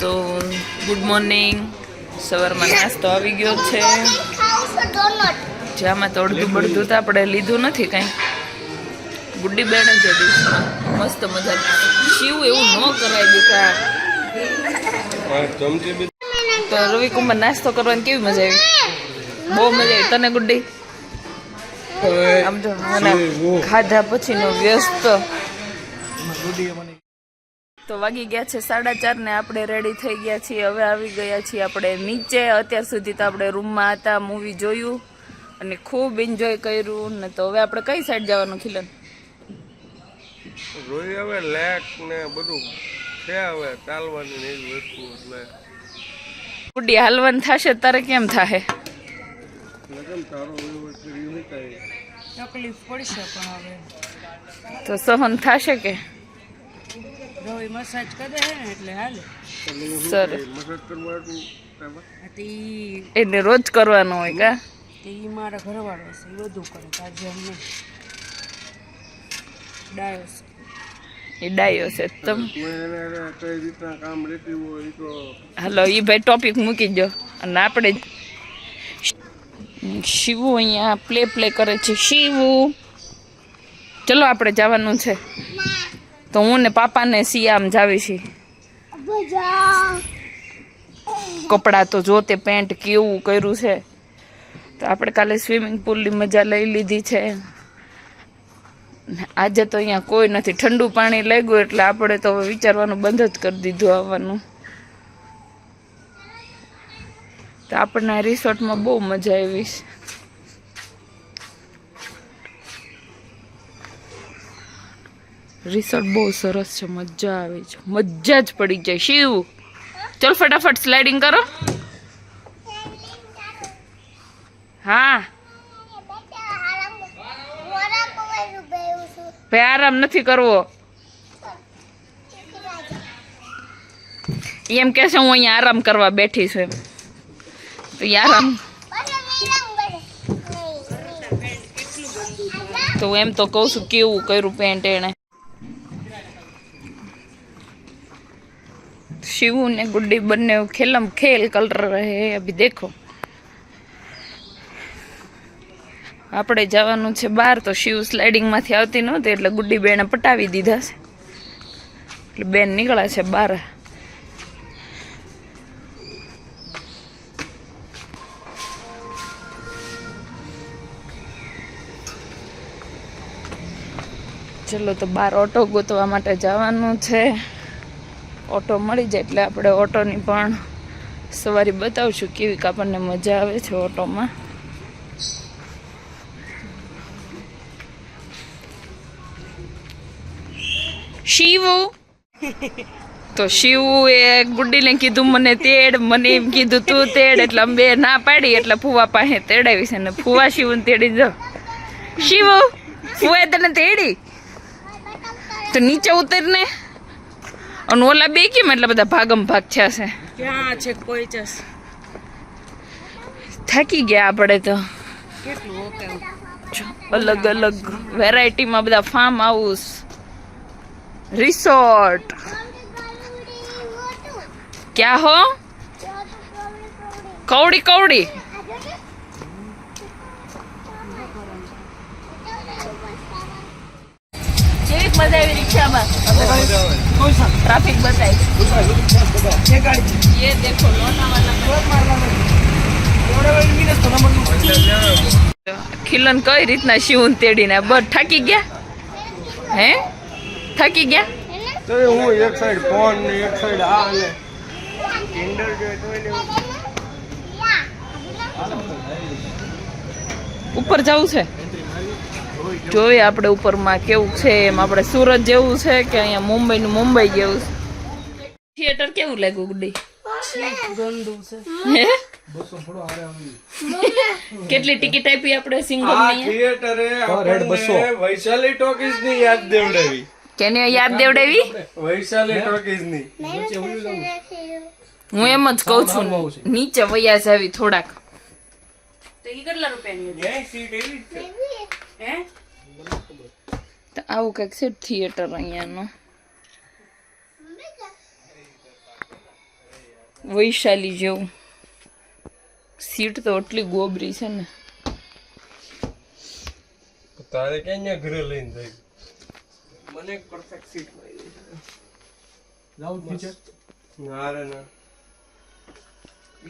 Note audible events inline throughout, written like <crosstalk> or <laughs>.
તો good morning. સવારમાં નાસ્તો આવી ગયો છે. જામાં તો અડધું બળધું તો આપણે લીધું નથી કાંઈ. ગુડ્ડી બેન જ મસ્ત મજા શિવ એવું ન કરાય દીકા તો રવિ તો રવિકુમાર નાસ્તો કરવાની કેવી મજા આવી? બહુ મજા આવી. તને ગુડ્ડી? આમ મને ખાધા પછીનો વ્યસ્ત. તો વાગી ગયા છે સાડા ચાર ને આપણે રેડી થઈ ગયા છીએ. હવે આવી ગયા છીએ આપણે નીચે. અત્યાર સુધી તો આપણે રૂમમાં હતા મૂવી જોયું અને ખૂબ એન્જોય કર્યું. ને તો હવે આપણે કઈ સાઈડ જવાનું ખીલન? રોઈ હવે લેક ને બધું છે હવે ચાલવાની ને એવી વસ્તુ એટલે ઉડી હાલવાનું થશે તારે કેમ થાહે? તકલીફ પડશે પણ હવે. તો સહન થશે કે? રવિ મસાજ કરે હે ને એટલે હાલે. સર મસાજ કરવાનું એને રોજ કરવાનો હોય કા? તે ઈ મારા ઘરવાળો છે એ બધું કરે કાજે એમ નહીં ડાયો છે એ ડાયો છે તમ હાલો એ ભાઈ ટોપિક મૂકી દો અને આપણે શિવું અહીંયા પ્લે પ્લે કરે છે. શિવું. ચલો આપણે જવાનું છે. તો હું ને પાપાને શિયામ જાવી છી? કપડાં તો જો તે પેન્ટ કેવું કર્યું છે. તો આપણે કાલે સ્વિમિંગ પુલની મજા લઈ લીધી છે. આજે તો અહીંયા કોઈ નથી. ઠંડુ પાણી લાગ્યું એટલે આપણે તો વિચારવાનું બંધ જ કરી દીધું આવવાનું. તો આપણને રિસોર્ટમાં બહુ મજા આવી છે. રિસોર્ટ બહુ સરસ છે, મજા આવે છે. મજા જ પડી જાય. શિવ, ચલ ફટાફટ સ્લાઇડિંગ કરો. હા. ભાઈ, આરામ નથી કરવો. એમ કે છે, હું અહીંયા આરામ કરવા બેઠી છું એમ. તો આરામ. તો એમ તો કહું છું, કેવું કર્યું પેન્ટ એણે? शिव ने गुड्डी बनने खेलम खेल कर रहे हैं अभी देखो આપણે જવાનું છે બહાર તો શિવ સ્લાઇડિંગમાંથી આવતી નહોતી એટલે ગુડ્ડી બેને પટાવી દીધા છે એટલે બેન નીકળ્યા છે બહાર ચલો તો બહાર ઓટો ગોતવા માટે જવાનું છે ઓટો મળી જાય એટલે આપણે ઓટોની પણ સવારી બતાવશું કેવી આપણને મજા આવે છે ઓટોમાં. શિવુ? તો શિવુ એ ગુડ્ડીને કીધું, મને તેડ, મને એમ કીધું, તું તેડ. એટલે અમે બે ના પાડી, એટલે ફુવા પાસે તેડાવી છે. ને ફુવા શિવને તેડી જાઓ શિવુ ફુવા તને તેડી? તો નીચે ઉતરને. અને ઓલા બે કેમ એટલા બધા ભાગમ ભાગ થયા છે? ક્યાં છે કોઈ ચસ થાકી ગયા આપણે તો. અલગ અલગ વેરાયટીમાં બધા ફાર્મ હાઉસ રિસોર્ટ ક્યાં હો? કવડી કવડી. કેવી મજા આવી રિક્ષામાં ટ્રાફિક બતાવી ये देखो लोनावाला ખિલન કઈ રીતના શિવન તેડીને બસ થાકી ગયા હે થાકી ગયા તો હું એક સાઈડ ફોન ને એક સાઈડ આ ને કિન્ડર જોઈ તો એને ઉપર જવું છે જોઈએ આપણે ઉપરમાં કેવું છે એમ. આપણે સુરત જેવું છે કે અહીંયા મુંબઈ નું મુંબઈ જેવું છે? થિયેટર કેવું લાગ્યું ગુડી કેટલી ટિકિટ આપી આપણે સિંગલ આ ની થિયેટરે વૈશાલી ટોકીઝની યાદ દેવડાવી. કેને યાદ દેવડાવી? વૈશાલી ટોકીઝની હું એમ જ કઉ છું નીચે વયા જાવી થોડાક. તો કેટલા રૂપિયાની સીટ એવી હે? તો આવું કંઈક છે થિયેટર અહીંયાનું. વૈશાલી જેવું. સીટ તો એટલી ગોબરી છે ને. તારે ક્યાં ઘરે લઈને જાય? મને પરફેક્ટ સીટ મળી ના રે ના.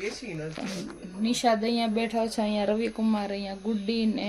એસી નથી. નિષાદ અહીંયા બેઠા છે અહીંયા રવિકુમાર અહીંયા ગુડ્ડી ને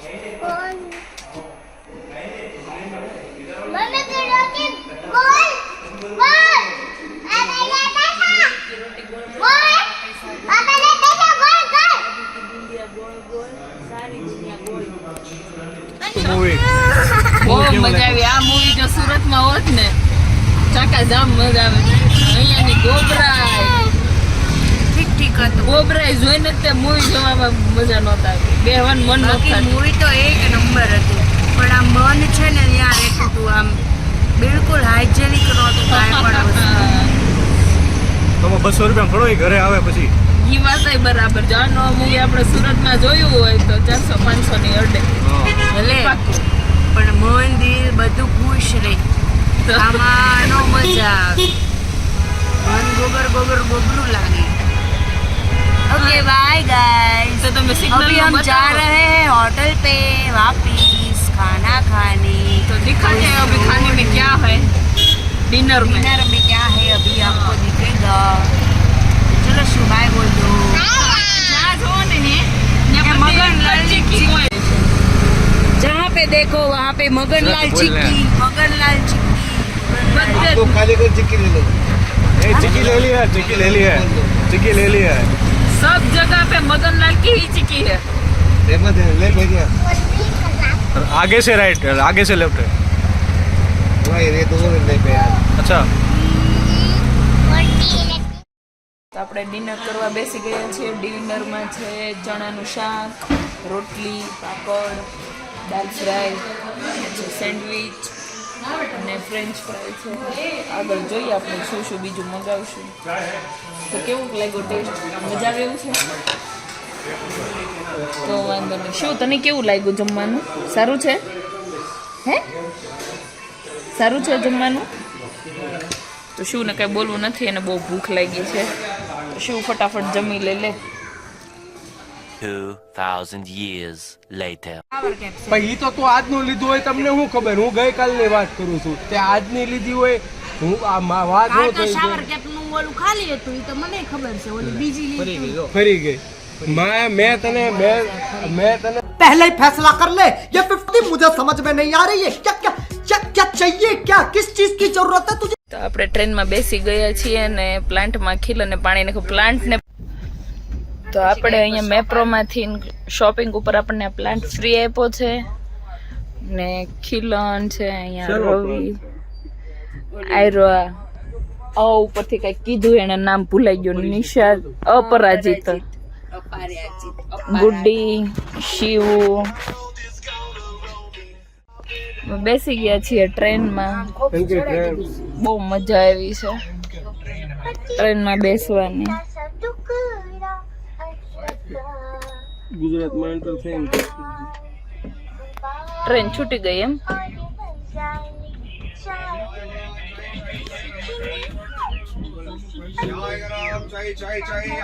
બહુ મજા આવી. આ મૂવી જો સુરતમાં હોત ને ચાકા જામ મજા આવે. અહીંયાની ગોબરાય. ઠીક ઠીક હતું. ગોબરાય જોઈને તે મૂવી જોવામાં મજા નહોતા આવી. બેહવાનું મન નહોતું મૂવી તો એક નંબર હતું. પણ આ મન છે ને ત્યાં રહેતું હતું આમ બિલકુલ હાઇજેનિક નહોતું કાંઈ પણ. <laughs> તમે બસો રૂપિયા ઘરે આવે પછી. ઈ વાત બરાબર જો આનો મૂવી આપણે સુરતમાં જોયું હોય તો ચારસો પાંચસો ની અડે. ભલે. પાક્કું. પણ મન દિલ બધું ખુશ રહે તો આમાં નો મજા આવે મન ગોબર ગોબર ગોબરું લાગે ओके बाय गाइस તો તમે સિગ્નલ अभी हम जा रहे हैं होटल पे वापिस खाना खाने तो दिखाते हैं अभी खाने में क्या है डिनर में डिनर में क्या है अभी आपको देखो वहाँ पे मगनलाल बोल रहे चिक्की मगनलाल चिक्की બધે तो खाली कर चिक्की ले लो ए चिक्की ले लिया चिक्की ले लिया चिक्की ले लिया है सब जगह पे मदनलाल की ही चिक्की है एमत ले भैया और आगे से राइट आगे से लेफ्ट है भाई ये दो मिनट ले पे यार अच्छा તો આપણે ડિનર કરવા બેસી ગયા છીએ ડિનરમાં છે ચણાનું શાક રોટલી પાપડ દાલ ફ્રાય સેન્ડવિચ અને ફ્રેન્ચ ફ્રાય છે. આગળ જોઈએ આપણે શું શું બીજું મંગાવીશું. તો કેવું લાગ્યું ટેસ્ટ? મજા આવે એવું છે? તો વાંધો નહીં. શું, તને કેવું લાગ્યું જમવાનું? સારું છે? હે? સારું છે જમવાનું? તો શું ને કંઈ બોલવું નથી અને બહુ ભૂખ લાગી છે. તો શું, ફટાફટ જમી લે લે. 2,000 years later. પણ ઈ તો તું આજનું લીધું હોય તમને શું ખબર હું ગઈકાલની વાત કરું છું તે આજની લીધી હોય હું આ મા- વાત આ હું તો થઈ શાવર કેપનું ઓલું ખાલી હતું એ તો મને ખબર છે ઓલી બીજી લીધી ફરી ગઈ મેં મેં તને મેં મેં તને पहले ही फैसला कर ले ये फिफ्टी मुझे समझ में नहीं आ रही है क्या क्या क्या क्या चाहिए क्या किस चीज की जरूरत है तुझे તો આપણે ટ્રેનમાં બેસી ગયા છીએ અને પ્લાન્ટમાં ખીલ અને પાણી નાખ્યું પ્લાન્ટને તો આપણે અહીંયા મેપ્રોમાંથી શોપિંગ ઉપર આપણને પ્લાન્ટ ફ્રી આપ્યો છે. ને ખીલન છે અહીંયા રવિ આયરો અ ઉપરથી કઈ કીધું એને નામ ભૂલાઈ ગયું નિશાદ અપરાજિત. ગુડી શિવ. બેસી ગયા છીએ ટ્રેનમાં. બહુ મજા આવી છે. ટ્રેનમાં બેસવાની. ગુજરાતમાં એન્ટર થઈને ટ્રેન છૂટી ગઈ એમ?